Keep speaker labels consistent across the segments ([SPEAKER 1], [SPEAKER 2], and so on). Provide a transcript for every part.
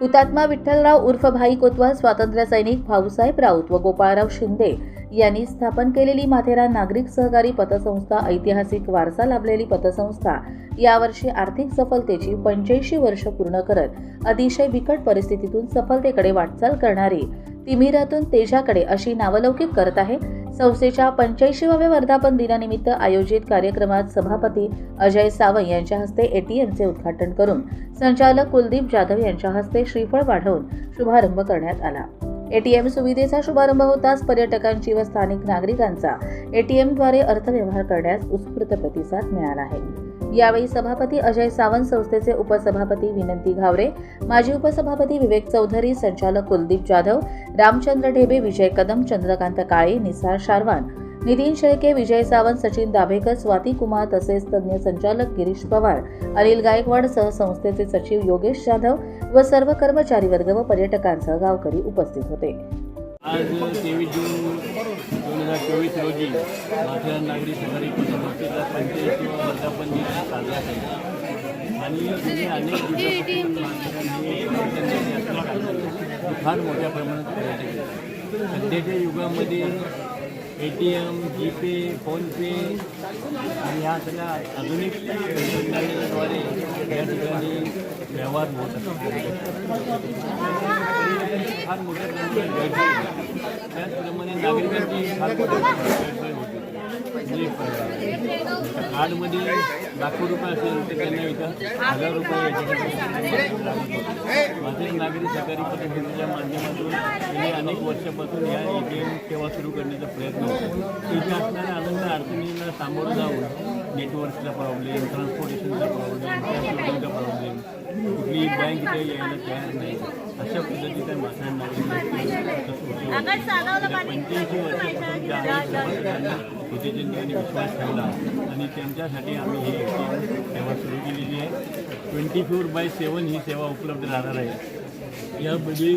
[SPEAKER 1] हुतात्मा विठ्ठलराव उर्फ भाई कोतवाल स्वातंत्र्य सैनिक भाऊसाहेब राऊत व गोपाळराव शिंदे यांनी स्थापन केलेली माथेरान नागरिक सहकारी पतसंस्था ऐतिहासिक वारसा लाभलेली पतसंस्था यावर्षी आर्थिक सफलतेची पंच्याऐंशी वर्ष पूर्ण करत अतिशय बिकट परिस्थितीतून सफलतेकडे वाटचाल करणारी तिमिरातून तेजाकडे अशी नावलौकिक करत आहे संस्थेच्या पंच्याऐंशीव्या वर्धापन दिनानिमित्त आयोजित कार्यक्रमात सभापती अजय सावंत यांच्या हस्ते एटीएमचे उद्घाटन करून संचालक कुलदीप जाधव यांच्या हस्ते श्रीफळ वाढवून शुभारंभ करण्यात आला. एटीएम सुविधेचा शुभारंभ होताच पर्यटकांची व स्थानिक नागरिकांचा एटीएमद्वारे अर्थव्यवहार करण्यास उत्स्फूर्त प्रतिसाद मिळाला आहे. यावेळी सभापती अजय सावंत संस्थेचे उपसभापती विनंती घावरे माजी उपसभापती विवेक चौधरी संचालक कुलदीप जाधव रामचंद्र ढेबे विजय कदम चंद्रकांत काळे निसार शारवान नितीन शेळके विजय सावंत सचिन दाभेकर स्वाती कुमार तसेच तज्ज्ञ संचालक गिरीश पवार अनिल गायकवाड सह संस्थेचे सचिव योगेश जाधव व सर्व कर्मचारी वर्ग व पर्यटकांसह गावकरी उपस्थित होते.
[SPEAKER 2] आज तेवीस जून हजार चोवीस रोजी माथेरान नागरी सहकारी पतसंस्थेचा पंच्याऐंशीवा वर्धापन दिन साजरा केला. आणि गेली अनेक दिवसापासून फार मोठ्या प्रमाणात पर्यटक येतात. सध्याच्या युगामध्ये A T M GPay PhonePe आणि ह्या सगळ्या आधुनिक तंत्रज्ञानाद्वारे या ठिकाणी व्यवहार होत असतात. फार मोठ्या प्रमाणात गैरसोय त्याचप्रमाणे नागरिकांची फार कार्डमध्ये म्हणजे लाखो रुपये असेल तर त्यांना इथं हजार रुपये याच्यासाठी माझे नागरी सहकारी पतसंस्थेच्या माध्यमातून गेली अनेक वर्षापासून या ए टी एम सेवा सुरू करण्याचा प्रयत्न होतो तिथे असणाऱ्या अनंत अडचणींना सामोरं जाऊन नेटवर्कचा प्रॉब्लेम ट्रान्सपोर्टेशनचा प्रॉब्लेम प्रॉब्लेम कुठली बँक इथे यायला तयार नाही. अशा पद्धतीचा माथा पंच्याऐंशी वर्षापासून ज्या अनेक सभासदांनी इथे त्यांनी विश्वास ठेवला. आणि त्यांच्यासाठी आम्ही ही सेवा सुरू केलेली आहे. ट्वेंटी फोर बाय सेवन ही सेवा उपलब्ध राहणार आहे. यामध्ये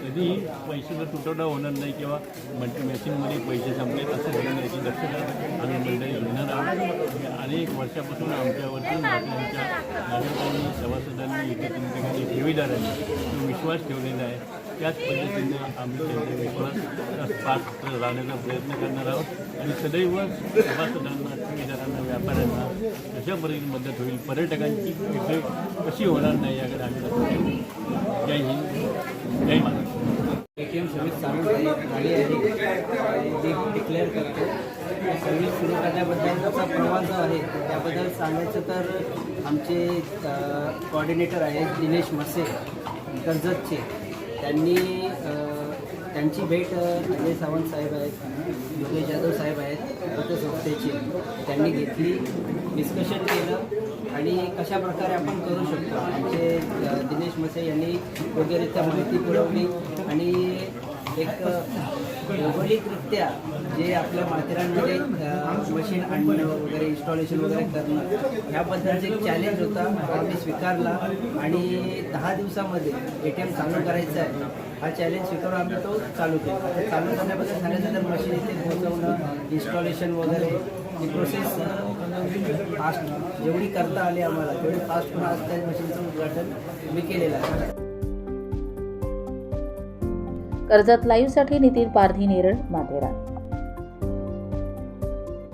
[SPEAKER 2] कधीही पैशाचा तुटवडा होणार नाही किंवा मल्टी मशीनमध्ये पैसे संपले असं होणार नाही. याची दक्षता आम्ही मंडळी घेणार आहोत. अनेक वर्षापासून आमच्यावरती नागरिकांच्या नागरिकांनी सभासदांनी इथे ठिकाणी ठेवीदारांनी जो विश्वास ठेवलेला आहे त्याच पद्धतीने आम्ही त्यांचा विश्वास पात्र राहण्याचा प्रयत्न करणार आहोत. आणि सदैव सभासदांना ठेवीदारांना व्यापाऱ्यांना कशा पद्धतीने मदत होईल पर्यटकांची इथे कशी होणार नाही याकडे आम्ही लक्ष देऊ. जय हिंद. जय महाराष्ट्र.
[SPEAKER 3] एम समित चालू झाली आहे. जी डिक्लेअर करतो. सर्विस सुरू करण्याबद्दलचा प्रवास जो आहे त्याबद्दल सांगायचं तर आमचे कॉर्डिनेटर आहेत दिनेश मसे कर्जतचे त्यांनी त्यांची भेट अजय सावंत साहेब आहेत योगेश जाधव साहेब आहेत पतसंस्थेचे त्यांनी घेतली डिस्कशन केलं आणि कशा प्रकारे आपण करू शकतो. आमचे दिनेश मसे यांनी योग्यरित्या माहिती पुरवली आणि एक भौगोलिकरित्या जे आपल्या माथेरानमध्ये मशीन आणणं वगैरे इन्स्टॉलेशन वगैरे करणं याबद्दलचा एक चॅलेंज होता हा आम्ही स्वीकारला. आणि दहा दिवसामध्ये ए टी एम चालू करायचा आहे हा चॅलेंज स्वीकारून आम्ही तो चालू केला. चालू करण्याबद्दल सांगायचं तर मशीन इथे पोहोचवणं इन्स्टॉलेशन वगैरे ही प्रोसेस फास्ट जेवढी करता आली आम्हाला तेवढी फास्ट पण आज त्या मशीनचं उद्घाटन मी केलेलं आहे.
[SPEAKER 1] कर्जत लाईव्हसाठी नितीन पारधी नेरळ माथेरान.